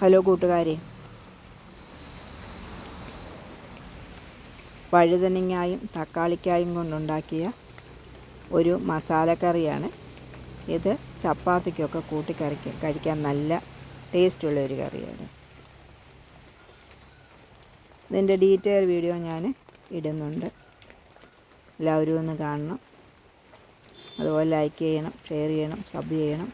Hello കൂട്ടുകാരെ. വഴുതനങ്ങായും തക്കാളിക്കായും കൊണ്ടുണ്ടാക്കിയ ഒരു മസാലക്കറിയാണ്. ഇത് ചപ്പാത്തിക്കൊക്കെ കൂട്ടി കറിക്ക് കഴിക്കാൻ നല്ല ടേസ്റ്റുള്ള ഒരു കറിയാണ്. ഇതിന്റെ ഡീറ്റെയിൽ വീഡിയോ ഞാൻ ഇടുന്നുണ്ട്. എല്ലാവരും ഒന്ന് കാണണം. അതുപോലെ ലൈക്ക് ചെയ്യണം ഷെയർ ചെയ്യണം സബ് ചെയ്യണം.